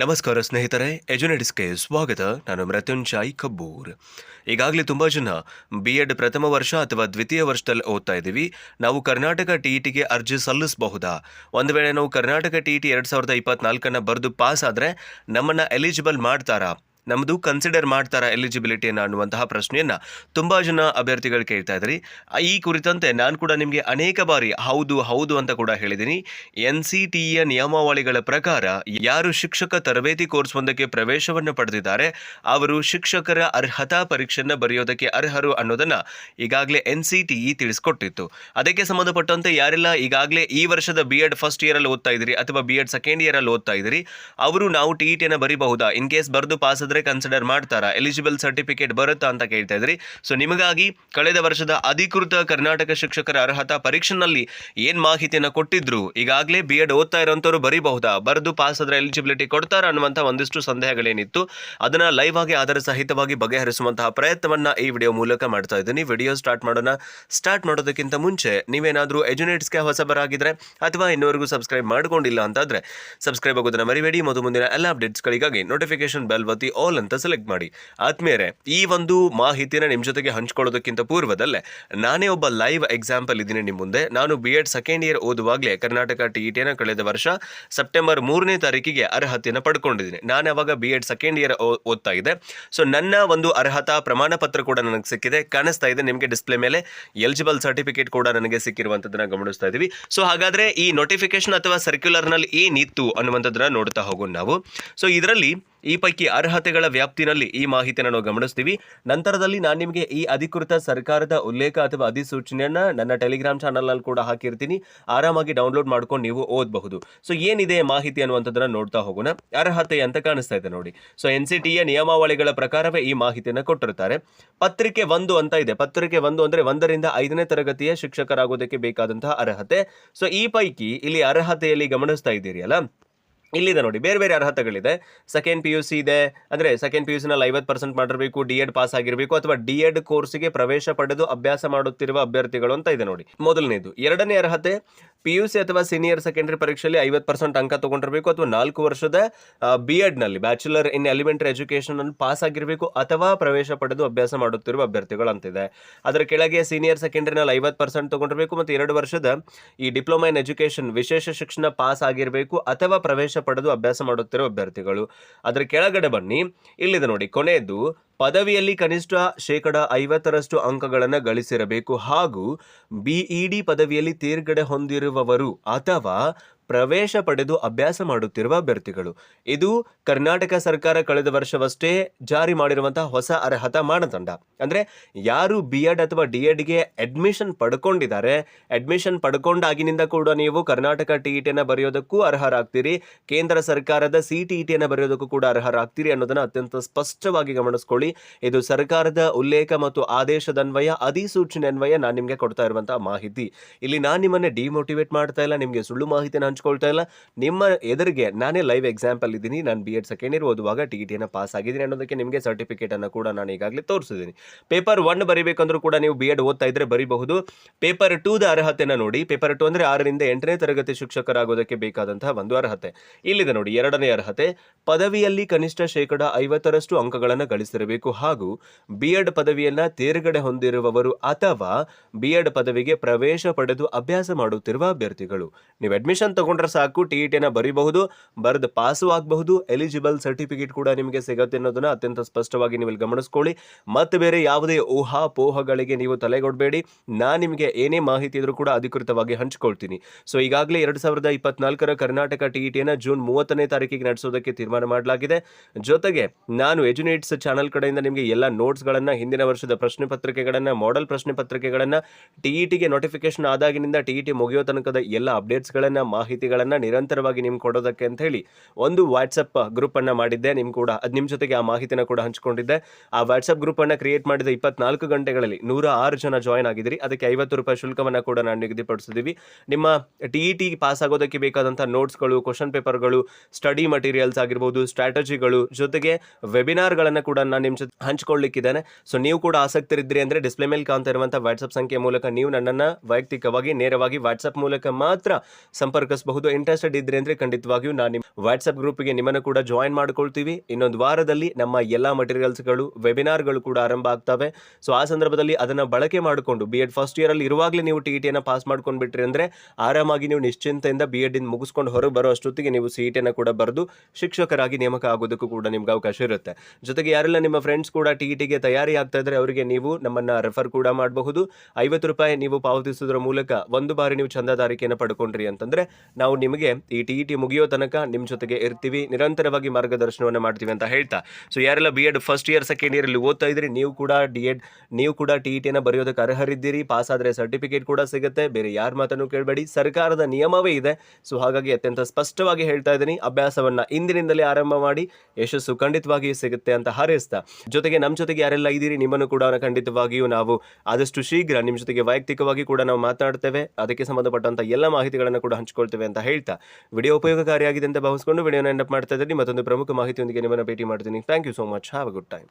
ನಮಸ್ಕಾರ ಸ್ನೇಹಿತರೆ ಎಜುನೆಟಿಸ್ಗೆ ಸ್ವಾಗತ. ನಾನು ಮೃತ್ಯುಂಜಾಯಿ ಕಬ್ಬೂರ್. ಈಗಾಗಲೇ ತುಂಬ ಜನ ಬಿ ಎಡ್ ಪ್ರಥಮ ವರ್ಷ ಅಥವಾ ದ್ವಿತೀಯ ವರ್ಷದಲ್ಲಿ ಓದ್ತಾ ಇದ್ದೀವಿ. ನಾವು ಕರ್ನಾಟಕ ಟಿ ಟಿಗೆ ಅರ್ಜಿ ಸಲ್ಲಿಸಬಹುದಾ? ಒಂದು ವೇಳೆ ನಾವು ಕರ್ನಾಟಕ ಟಿ ಟಿ ಎರಡು ಸಾವಿರದ ಇಪ್ಪತ್ನಾಲ್ಕನ್ನು ಬರೆದು ಪಾಸ್ ಆದರೆ ನಮ್ಮನ್ನು ಎಲಿಜಿಬಲ್ ಮಾಡ್ತಾರಾ? ನಮ್ಮದು ಕನ್ಸಿಡರ್ ಮಾಡ್ತಾರಾ ಎಲಿಜಿಬಿಲಿಟಿಯನ್ನು ಅನ್ನುವಂತಹ ಪ್ರಶ್ನೆಯನ್ನು ತುಂಬ ಜನ ಅಭ್ಯರ್ಥಿಗಳು ಕೇಳ್ತಾ ಇದ್ರಿ. ಈ ಕುರಿತಂತೆ ನಾನು ಕೂಡ ನಿಮಗೆ ಅನೇಕ ಬಾರಿ ಹೌದು ಹೌದು ಅಂತ ಕೂಡ ಹೇಳಿದ್ದೀನಿ ಎನ್ ಸಿ ಟಿಇಯ ನಿಯಮಾವಳಿಗಳ ಪ್ರಕಾರ ಯಾರು ಶಿಕ್ಷಕ ತರಬೇತಿ ಕೋರ್ಸ್ ಒಂದಕ್ಕೆ ಪ್ರವೇಶವನ್ನು ಪಡೆದಿದ್ದಾರೆ, ಅವರು ಶಿಕ್ಷಕರ ಅರ್ಹತಾ ಪರೀಕ್ಷೆಯನ್ನು ಬರೆಯೋದಕ್ಕೆ ಅರ್ಹರು ಅನ್ನೋದನ್ನು ಈಗಾಗಲೇ ಎನ್ ಸಿ ಟಿ ಇ ತಿಳಿಸ್ಕೊಟ್ಟಿತ್ತು. ಅದಕ್ಕೆ ಸಂಬಂಧಪಟ್ಟಂತೆ ಯಾರೆಲ್ಲ ಈಗಾಗಲೇ ಈ ವರ್ಷದ ಬಿ ಎಡ್ ಫಸ್ಟ್ ಇಯರಲ್ಲಿ ಓದ್ತಾ ಇದ್ದೀರಿ ಅಥವಾ ಬಿ ಎಡ್ ಸೆಕೆಂಡ್ ಇಯರಲ್ಲಿ ಓದ್ತಾ ಇದ್ದೀರಿ ಅವರು ನಾವು ಟಿ ಇ ಟಿಯನ್ನು ಬರಿಬಹುದಾ? ಇನ್ ಕೇಸ್ ಬರೆದು ಪಾಸ್ ಕನ್ಸಿಡರ್ ಮಾಡ್ತಾರಾ? ಎಲಿಜಿಬಲ್ ಸರ್ಟಿಫಿಕೇಟ್ ಬರುತ್ತಾ ಅಂತ ಕೇಳ್ತಾ ಇದ್ರಿ. ಸೊ ನಿಮಗಾಗಿ ಕಳೆದ ವರ್ಷದ ಅಧಿಕೃತ ಕರ್ನಾಟಕ ಶಿಕ್ಷಕರ ಅರ್ಹತಾ ಪರೀಕ್ಷೆನಲ್ಲಿ ಏನು ಮಾಹಿತಿಯನ್ನು ಕೊಟ್ಟಿದ್ರು? ಈಗಾಗಲೇ ಬಿ ಎಡ್ ಓದ್ತಾ ಇರೋಂಥವ್ರು ಬರೀಬಹುದಾ? ಬರೆದು ಪಾಸ್ ಆದ್ರೆ ಎಲಿಜಿಬಿಲಿಟಿ ಕೊಡ್ತಾರಾ ಅನ್ನುವಂಥ ಒಂದಿಷ್ಟು ಸಂದೇಹಗಳೇನಿತ್ತು. ಅದನ್ನ ಲೈವ್ ಆಗಿ ಆಧಾರ ಸಹಿತವಾಗಿ ಬಗೆಹರಿಸುವಂತಹ ಪ್ರಯತ್ನವನ್ನ ಈ ವಿಡಿಯೋ ಮೂಲಕ ಮಾಡ್ತಾ ಇದ್ದೀನಿ. ವಿಡಿಯೋ ಸ್ಟಾರ್ಟ್ ಮಾಡೋಣ. ಸ್ಟಾರ್ಟ್ ಮಾಡೋದಕ್ಕಿಂತ ಮುಂಚೆ ನೀವೇನಾದರೂ ಎಜುನೇಟ್ಸ್ಗೆ ಹೊಸಬರಾಗಿದ್ದರೆ ಅಥವಾ ಇನ್ನೂವರೆಗೂ ಸಬ್ಸ್ಕ್ರೈಬ್ ಮಾಡ್ಕೊಂಡಿಲ್ಲ ಅಂತಾದರೆ ಸಬ್ಸ್ಕ್ರೈಬ್ ಆಗೋದನ್ನು ಮರಿಬೇಡಿ. ಮತ್ತು ಮುಂದಿನ ಎಲ್ಲ ಅಪ್ಡೇಟ್ಸ್ಗಳಿಗಾಗಿ ನೋಟಿಫಿಕೇಶನ್ ಬೆಲ್ ಒತ್ತಿ ಆಲ್ ಅಂತ ಸೆಲೆಕ್ಟ್ ಮಾಡಿ. ಆದ್ಮೇಲೆ ಈ ಒಂದು ಮಾಹಿತಿನ ನಿಮ್ಮ ಜೊತೆಗೆ ಹಂಚ್ಕೊಳ್ಳೋದಕ್ಕಿಂತ ಪೂರ್ವದಲ್ಲೇ ನಾನೇ ಒಬ್ಬ ಲೈವ್ ಎಕ್ಸಾಂಪಲ್ ಇದ್ದೀನಿ ನಿಮ್ಮ ಮುಂದೆ. ನಾನು ಬಿ ಎಡ್ ಸೆಕೆಂಡ್ ಇಯರ್ ಓದುವಾಗಲೇ ಕರ್ನಾಟಕ ಟಿ ಇ ಟಿಯನ್ನು ಕಳೆದ ವರ್ಷ ಸೆಪ್ಟೆಂಬರ್ ಮೂರನೇ ತಾರೀಕಿಗೆ ಅರ್ಹತೆಯನ್ನು ಪಡ್ಕೊಂಡಿದ್ದೀನಿ. ನಾನು ಅವಾಗ ಬಿ ಎಡ್ ಸೆಕೆಂಡ್ ಇಯರ್ ಓದ್ತಾ ಇದೆ ಸೊ ನನ್ನ ಒಂದು ಅರ್ಹತಾ ಪ್ರಮಾಣ ಪತ್ರ ಕೂಡ ನನಗೆ ಸಿಕ್ಕಿದೆ. ಕಾಣಿಸ್ತಾ ಇದೆ ನಿಮಗೆ ಡಿಸ್ಪ್ಲೇ ಮೇಲೆ. ಎಲಿಜಿಬಲ್ ಸರ್ಟಿಫಿಕೇಟ್ ಕೂಡ ನನಗೆ ಸಿಕ್ಕಿರುವಂಥದ್ದನ್ನು ಗಮನಿಸ್ತಾ ಇದ್ದೀವಿ ಸೊ ಹಾಗಾದ್ರೆ ಈ ನೋಟಿಫಿಕೇಶನ್ ಅಥವಾ ಸರ್ಕ್ಯುಲರ್ನಲ್ಲಿ ಏನಿತ್ತು ಅನ್ನುವಂಥದ್ದನ್ನ ನೋಡ್ತಾ ಹೋಗೋಣ ನಾವು. ಸೊ ಇದರಲ್ಲಿ ಈ ಪೈಕಿ ಅರ್ಹತೆಗಳ ವ್ಯಾಪ್ತಿನಲ್ಲಿ ಈ ಮಾಹಿತಿಯನ್ನು ನಾವು ಗಮನಿಸ್ತೀವಿ. ನಂತರದಲ್ಲಿ ನಾನು ನಿಮಗೆ ಈ ಅಧಿಕೃತ ಸರ್ಕಾರದ ಉಲ್ಲೇಖ ಅಥವಾ ಅಧಿಸೂಚನೆಯನ್ನು ನನ್ನ ಟೆಲಿಗ್ರಾಮ್ ಚಾನಲ್ನಲ್ಲಿ ಕೂಡ ಹಾಕಿರ್ತೀನಿ. ಆರಾಮಾಗಿ ಡೌನ್ಲೋಡ್ ಮಾಡ್ಕೊಂಡು ನೀವು ಓದಬಹುದು. ಸೊ, ಏನಿದೆ ಮಾಹಿತಿ ಅನ್ನುವಂಥದ್ದನ್ನು ನೋಡ್ತಾ ಹೋಗೋಣ. ಅರ್ಹತೆ ಅಂತ ಕಾಣಿಸ್ತಾ ಇದೆ ನೋಡಿ. ಸೊ, ಎನ್ ಸಿ ಟಿಯ ನಿಯಮಾವಳಿಗಳ ಪ್ರಕಾರವೇ ಈ ಮಾಹಿತಿಯನ್ನು ಕೊಟ್ಟಿರ್ತಾರೆ. ಪತ್ರಿಕೆ ಒಂದು ಅಂತ ಇದೆ. ಪತ್ರಿಕೆ ಒಂದು ಅಂದರೆ ಒಂದರಿಂದ ಐದನೇ ತರಗತಿಯ ಶಿಕ್ಷಕರಾಗೋದಕ್ಕೆ ಬೇಕಾದಂತಹ ಅರ್ಹತೆ. ಸೊ, ಈ ಪೈಕಿ ಇಲ್ಲಿ ಅರ್ಹತೆಯಲ್ಲಿ ಗಮನಿಸ್ತಾ ಇದ್ದೀರಿ ಅಲ್ಲ? ಇಲ್ಲಿದೆ ನೋಡಿ, ಬೇರೆ ಬೇರೆ ಅರ್ಹತೆಗಳಿದೆ. ಸೆಕೆಂಡ್ ಪಿ ಯು ಸಿ ಇದೆ, ಅಂದರೆ ಸೆಕೆಂಡ್ ಪಿ ಯು ಸಿನಲ್ಲಿ ಐವತ್ತು ಪರ್ಸೆಂಟ್ ಮಾಡಿರಬೇಕು ಡಿ ಎಡ್ ಪಾಸ್ ಆಗಿರಬೇಕು, ಅಥವಾ ಡಿ ಎಡ್ ಕೋರ್ಸ್ಗೆ ಪ್ರವೇಶ ಪಡೆದು ಅಭ್ಯಾಸ ಮಾಡುತ್ತಿರುವ ಅಭ್ಯರ್ಥಿಗಳು ಅಂತ ಇದೆ ನೋಡಿ. ಮೊದಲನೇದು. ಎರಡನೇ ಅರ್ಹತೆ ಪಿ ಯು ಸಿ ಅಥವಾ ಸೀನಿಯರ್ ಸೆಕೆಂಡರಿ ಪರೀಕ್ಷೆಯಲ್ಲಿ ಐವತ್ತು ಪರ್ಸೆಂಟ್ ಅಂಕ ತಗೊಂಡಿರಬೇಕು ಅಥವಾ ನಾಲ್ಕು ವರ್ಷದ B ಎಡ್ನಲ್ಲಿ bachelor in elementary education pass ಆಗಿರಬೇಕು ಅಥವಾ ಪ್ರವೇಶ ಪಡೆದು ಅಭ್ಯಾಸ ಮಾಡುತ್ತಿರುವ ಅಭ್ಯರ್ಥಿಗಳು ಅಂತಿದೆ ಅದರ ಕೆಳಗೆ ಸೀನಿಯರ್ ಸೆಕೆಂಡರಿನಲ್ಲಿ ಐವತ್ತು ಪರ್ಸೆಂಟ್ ತಗೊಂಡಿರಬೇಕು ಮತ್ತು ಎರಡು ವರ್ಷದ ಈ ಡಿಪ್ಲೊಮಾ ಇನ್ ಎಜುಕೇಷನ್ ವಿಶೇಷ ಶಿಕ್ಷಣ ಪಾಸ್ ಆಗಿರಬೇಕು ಅಥವಾ ಪ್ರವೇಶ ಪಡೆದು ಅಭ್ಯಾಸ ಮಾಡುತ್ತಿರುವ ಅಭ್ಯರ್ಥಿಗಳು. ಅದರ ಕೆಳಗಡೆ ಬನ್ನಿ. ಇಲ್ಲಿದೆ ನೋಡಿ ಕೊನೆಯದು. ಪದವಿಯಲ್ಲಿ ಕನಿಷ್ಠ ಶೇಕಡ ಐವತ್ತರಷ್ಟು ಅಂಕಗಳನ್ನು ಗಳಿಸಿರಬೇಕು ಹಾಗೂ ಬಿಇಡಿ ಪದವಿಯಲ್ಲಿ ತೇರ್ಗಡೆ ಹೊಂದಿರುವವರು ಅಥವಾ ಪ್ರವೇಶ ಪಡೆದು ಅಭ್ಯಾಸ ಮಾಡುತ್ತಿರುವ ಅಭ್ಯರ್ಥಿಗಳು. ಇದು ಕರ್ನಾಟಕ ಸರ್ಕಾರ ಕಳೆದ ವರ್ಷವಷ್ಟೇ ಜಾರಿ ಮಾಡಿರುವಂತಹ ಹೊಸ ಅರ್ಹತಾ ಮಾನದಂಡ. ಅಂದ್ರೆ ಯಾರು ಬಿ ಎಡ್ ಅಥವಾ ಡಿ ಎಡ್ಗೆ ಅಡ್ಮಿಷನ್ ಪಡ್ಕೊಂಡಿದ್ದಾರೆ ಅಡ್ಮಿಷನ್ ಪಡ್ಕೊಂಡಾಗಿನಿಂದ ಕೂಡ ನೀವು ಕರ್ನಾಟಕ ಟಿ ಇ ಟಿಯನ್ನು ಬರೆಯೋದಕ್ಕೂ ಅರ್ಹರಾಗ್ತೀರಿ, ಕೇಂದ್ರ ಸರ್ಕಾರದ ಸಿ ಟಿ ಇ ಟಿಯನ್ನು ಬರೆಯೋದಕ್ಕೂ ಕೂಡ ಅರ್ಹರಾಗ್ತೀರಿ ಅನ್ನೋದನ್ನ ಅತ್ಯಂತ ಸ್ಪಷ್ಟವಾಗಿ ಗಮನಿಸ್ಕೊಳ್ಳಿ. ಇದು ಸರ್ಕಾರದ ಉಲ್ಲೇಖ ಮತ್ತು ಆದೇಶದನ್ವಯ ಅಧಿಸೂಚನೆ ಅನ್ವಯ ನಾನು ನಿಮಗೆ ಕೊಡ್ತಾ ಇರುವಂತಹ ಮಾಹಿತಿ. ಇಲ್ಲಿ ನಾನು ನಿಮ್ಮನ್ನೇ ಡಿಮೋಟಿವೇಟ್ ಮಾಡ್ತಾ ಇಲ್ಲ, ನಿಮಗೆ ಸುಳ್ಳು ಮಾಹಿತಿನ ಹಂಚ್ಕೊಳ್ತಾ ಇಲ್ಲ. ನಿಮ್ಮ ಎದುರಿಗೆ ನಾನೇ ಲೈವ್ ಎಕ್ಸಾಂಪಲ್ ಇದ್ದೀನಿ. ನಾನು ಬಿ ಎಡ್ ಸೆಕೆಂಡ್ ಇಯರ್ ಓದುವಾಗ ಟಿ ಟಿಯನ್ನು ಪಾಸ್ ಆಗಿದ್ದೀನಿ ಅನ್ನೋದಕ್ಕೆ ನಿಮಗೆ ಸರ್ಟಿಫಿಕೇಟ್ ಅನ್ನು ಕೂಡ ನಾನು ಈಗಾಗಲೇ ತೋರಿಸಿದ್ದೀನಿ. ಪೇಪರ್ ಒನ್ ಬರಿಬೇಕಂದ್ರೂ ಕೂಡ ನೀವು ಬಿ ಎಡ್ ಓದ್ತಾ ಇದ್ರೆ ಬರಿಬಹುದು. ಪೇಪರ್ ಟೂದ ಅರ್ಹತೆನ ನೋಡಿ. ಪೇಪರ್ ಟು ಅಂದ್ರೆ ಆರರಿಂದ ಎಂಟನೇ ತರಗತಿ ಶಿಕ್ಷಕರಾಗೋದಕ್ಕೆ ಬೇಕಾದಂತಹ ಒಂದು ಅರ್ಹತೆ. ಇಲ್ಲಿದೆ ನೋಡಿ ಎರಡನೇ ಅರ್ಹತೆ. ಪದವಿಯಲ್ಲಿ ಕನಿಷ್ಠ ಶೇಕಡ ಐವತ್ತರಷ್ಟು ಅಂಕಗಳನ್ನು ಗಳಿಸಿರಬೇಕು. ಹಾಗೂ ಬಿ ಎಡ್ ಪದವಿಯನ್ನ ತೇರ್ಗಡೆ ಹೊಂದಿರುವವರು ಅಥವಾ ಬಿ ಎಡ್ ಪದವಿಗೆ ಪ್ರವೇಶ ಪಡೆದು ಅಭ್ಯಾಸ ಮಾಡುತ್ತಿರುವ ಅಭ್ಯರ್ಥಿಗಳು. ನೀವು ಅಡ್ಮಿಷನ್ ತಗೊಂಡ್ರೆ ಸಾಕು ಟಿ ಇ ಟಿನ ಬರಿಬಹುದು, ಬರೆದು ಪಾಸು ಆಗಬಹುದು ಎಲಿಜಿಬಲ್ ಸರ್ಟಿಫಿಕೇಟ್ ಕೂಡ ನಿಮಗೆ ಸಿಗುತ್ತೆ ಅನ್ನೋದನ್ನ ಅತ್ಯಂತ ಸ್ಪಷ್ಟವಾಗಿ ನೀವು ಗಮನಿಸ್ಕೊಳ್ಳಿ. ಮತ್ತೆ ಬೇರೆ ಯಾವುದೇ ಊಹಾಪೋಹಗಳಿಗೆ ನೀವು ತಲೆಗೊಡ್ಬೇಡಿ. ನಾನು ನಿಮಗೆ ಏನೇ ಮಾಹಿತಿ ಇದ್ರೂ ಕೂಡ ಅಧಿಕೃತವಾಗಿ ಹಂಚ್ಕೊಳ್ತೀನಿ. ಸೊ ಈಗಾಗಲೇ ಎರಡು ಸಾವಿರದ ಇಪ್ಪತ್ನಾಲ್ಕರ ಕರ್ನಾಟಕ ಟಿ ಇ ಟಿಯನ್ನು ಜೂನ್ ಮೂವತ್ತನೇ ತಾರೀಕಿಗೆ ನಡೆಸೋದಕ್ಕೆ ತೀರ್ಮಾನ ಮಾಡಲಾಗಿದೆ. ಜೊತೆಗೆ ನಾನು ಎಜುನೇಟ್ಸ್ ಚಾನಲ್ ಕಡೆಯಿಂದ ನಿಮಗೆ ಎಲ್ಲ ನೋಟ್ಸ್ಗಳನ್ನು ಹಿಂದಿನ ವರ್ಷದ ಪ್ರಶ್ನೆ ಪತ್ರಿಕೆಗಳನ್ನು ಮಾಡೆಲ್ ಪ್ರಶ್ನೆ ಪತ್ರಿಕೆಗಳನ್ನು ಟಿ ಇ ಟಿಗೆ ನೋಟಿಫಿಕೇಶನ್ ಆದಾಗಿನಿಂದ ಟಿ ಇ ಟಿ ಮುಗಿಯೋ ತನಕದ ಎಲ್ಲ ಅಪ್ಡೇಟ್ಸ್ಗಳನ್ನು ಮಾಹಿತಿಗಳನ್ನು ನಿರಂತರವಾಗಿ ನಿಮ್ಗೆ ಕೊಡೋದಕ್ಕೆ ಅಂತ ಹೇಳಿ ಒಂದು ವಾಟ್ಸಪ್ ಗ್ರೂಪನ್ನು ಮಾಡಿದ್ದೆ. ನಿಮ್ ಕೂಡ, ಅದು ನಿಮ್ಮ ಜೊತೆಗೆ ಆ ಮಾಹಿತಿನ ಕೂಡ ಹಂಚ್ಕೊಂಡಿದ್ದೆ. ಆ ವಾಟ್ಸಪ್ ಗ್ರೂಪನ್ನು ಕ್ರಿಯೇಟ್ ಮಾಡಿದ ಇಪ್ಪತ್ನಾಲ್ಕು ಗಂಟೆಗಳಲ್ಲಿ ನೂರ ಆರು ಜನ ಜಾಯ್ನ್ ಆಗಿದ್ರಿ. ಅದಕ್ಕೆ ಐವತ್ತು ರೂಪಾಯಿ ಶುಲ್ಕವನ್ನು ಕೂಡ ನಾನು ನಿಗದಿಪಡಿಸಿದ್ದೀವಿ ನಿಮ್ಮ ಟಿ ಇ ಟಿ ಪಾಸ್ ಆಗೋದಕ್ಕೆ ಬೇಕಾದಂಥ ನೋಟ್ಸ್ಗಳು ಕ್ವಶನ್ ಪೇಪರ್ಗಳು ಸ್ಟಡಿ ಮಟೀರಿಯಲ್ಸ್ ಆಗಿರ್ಬೋದು ಸ್ಟ್ರಾಟಜಿಗಳು ಜೊತೆಗೆ ವೆಬಿನಾರ್ಗಳನ್ನು ಕೂಡ ನಾನು ನಿಮ್ಮ ಜೊತೆ ಹಂಚಿಕೊಳ್ಳಿಕ್ಕಿದ್ದೇನೆ. ಸೊ ನೀವು ಕೂಡ ಆಸಕ್ತರಿದ್ರಿ ಅಂದರೆ ಡಿಸ್ಪ್ಲೇ ಮೇಲೆ ಕಾಣ್ತಾ ಇರುವಂಥ ವಾಟ್ಸಪ್ ಸಂಖ್ಯೆ ಮೂಲಕ ನೀವು ನನ್ನನ್ನು ವೈಯಕ್ತಿಕವಾಗಿ, ನೇರವಾಗಿ ವಾಟ್ಸಪ್ ಮೂಲಕ ಮಾತ್ರ ಸಂಪರ್ಕಿಸಬಹುದು ಬಳಸಬಹುದು ಇಂಟ್ರೆಸ್ಟೆಡ್ ಇದ್ರೆ ಅಂದ್ರೆ ಖಂಡಿತವಾಗಿಯೂ ನಾನು ನಿಮ್ಮ ವಾಟ್ಸ್ಆಪ್ ಗ್ರೂಪ್ಗೆ ನಿಮ್ಮನ್ನು ಕೂಡ ಜಾಯಿನ್ ಮಾಡ್ಕೊಳ್ತೀವಿ. ಇನ್ನೊಂದು ವಾರದಲ್ಲಿ ನಮ್ಮ ಎಲ್ಲ ಮಟೀರಿಯಲ್ಸ್ಗಳು ವೆಬಿನಾರ್ಗಳು ಕೂಡ ಆರಂಭ ಆಗ್ತವೆ. ಸೊ ಆ ಸಂದರ್ಭದಲ್ಲಿ ಅದನ್ನು ಬಳಕೆ ಮಾಡಿಕೊಂಡು ಬಿ ಎಡ್ ಫಸ್ಟ್ ಇಯರಲ್ಲಿ ಇರುವಾಗಲೇ ನೀವು ಟಿ ಇ ಪಾಸ್ ಮಾಡ್ಕೊಂಡು ಬಿಟ್ರಿ ಅಂದರೆ, ಆರಾಮಾಗಿ ನೀವು ನಿಶ್ಚಿಂತೆಯಿಂದ ಬಿ ಎಡ್ ಇಂದ ಮುಗಿಸ್ಕೊಂಡು ಹೊರಗೆ ಬರೋ ಅಷ್ಟೊತ್ತಿಗೆ ನೀವು ಸಿ ಇ ಟಿಯನ್ನು ಕೂಡ ಬರೆದು, ಶಿಕ್ಷಕರಾಗಿ ನೇಮಕ ಆಗೋದಕ್ಕೂ ಕೂಡ ನಿಮ್ಗೆ ಅವಕಾಶ ಇರುತ್ತೆ. ಜೊತೆಗೆ ಯಾರೆಲ್ಲ ನಿಮ್ಮ ಫ್ರೆಂಡ್ಸ್ ಕೂಡ ಟಿ ಇ ಟಿಗೆ ತಯಾರಿ ಆಗ್ತಾ ಇದ್ದರೆ ಅವರಿಗೆ ನೀವು ನಮ್ಮನ್ನ ರೆಫರ್ ಕೂಡ ಮಾಡಬಹುದು. ಐವತ್ತು ರೂಪಾಯಿ ನೀವು ಪಾವತಿಸೋದ್ರ ಮೂಲಕ ಒಂದು ಬಾರಿ ನೀವು ಚಂದಾದಾರಿಕೆಯನ್ನು ಪಡ್ಕೊಂಡ್ರಿ ಅಂತಂದ್ರೆ ನಾವು ನಿಮಗೆ ಈ ಟಿ ಇ ಟಿ ಮುಗಿಯೋ ತನಕ ನಿಮ್ಮ ಜೊತೆಗೆ ಇರ್ತೀವಿ. ನಿರಂತರವಾಗಿ ಮಾರ್ಗದರ್ಶನವನ್ನು ಮಾಡ್ತೀವಿ ಅಂತ ಹೇಳ್ತಾ. ಸೊ ಯಾರೆಲ್ಲ B Ed first year second ಇಯರಲ್ಲಿ ಓದ್ತಾ ಇದ್ರಿ ನೀವು ಕೂಡ ಡಿ ಎಡ್ ನೀವು ಕೂಡ ಟಿ ಇ ಟಿಯನ್ನು ಬರೆಯೋದಕ್ಕೆ ಅರ್ಹರಿದ್ದೀರಿ. ಪಾಸ್ ಆದರೆ ಸರ್ಟಿಫಿಕೇಟ್ ಕೂಡ ಸಿಗುತ್ತೆ. ಬೇರೆ ಯಾರ ಮಾತನ್ನು ಕೇಳಬೇಡಿ. ಸರ್ಕಾರದ ನಿಯಮವೇ ಇದೆ. ಸೊ ಹಾಗಾಗಿ ಅತ್ಯಂತ ಸ್ಪಷ್ಟವಾಗಿ ಹೇಳ್ತಾ ಇದ್ದೀನಿ. ಅಭ್ಯಾಸವನ್ನು ಇಂದಿನಿಂದಲೇ ಆರಂಭ ಮಾಡಿ, ಯಶಸ್ಸು ಖಂಡಿತವಾಗಿಯೂ ಸಿಗುತ್ತೆ ಅಂತ ಹಾರೈಸ್ತಾ. ಜೊತೆಗೆ ನಮ್ಮ ಜೊತೆಗೆ ಯಾರೆಲ್ಲ ಇದ್ದೀರಿ, ನಿಮ್ಮನ್ನು ಕೂಡ ಖಂಡಿತವಾಗಿಯೂ ನಾವು ಆದಷ್ಟು ಶೀಘ್ರ ನಿಮ್ಮ ಜೊತೆಗೆ ವೈಯಕ್ತಿಕವಾಗಿ ಕೂಡ ನಾವು ಮಾತನಾಡ್ತೇವೆ. ಅದಕ್ಕೆ ಸಂಬಂಧಪಟ್ಟಂತ ಎಲ್ಲ ಮಾಹಿತಿಗಳನ್ನು ಕೂಡ ಹಂಚಿಕೊಳ್ತೇವೆ. ಅಂತ ಹೇಳ್ತಾ. ವಿಡಿಯೋ ಉಪಯೋಗಕಾರಿಯಾಗಿದೆ ಅಂತ ಭಾವಿಸಿಕೊಂಡು ವಿಡಿಯೋನ ಎಂಡಪ್ ಮಾಡ್ತಾ ಇದ್ದೀನಿ ಮತ್ತೊಂದು ಪ್ರಮುಖ ಮಾಹಿತಿಯೊಂದಿಗೆ ನಿಮ್ಮನ್ನು ಭೇಟಿ ಮಾಡ್ತೀನಿ. Thank you so much have a good time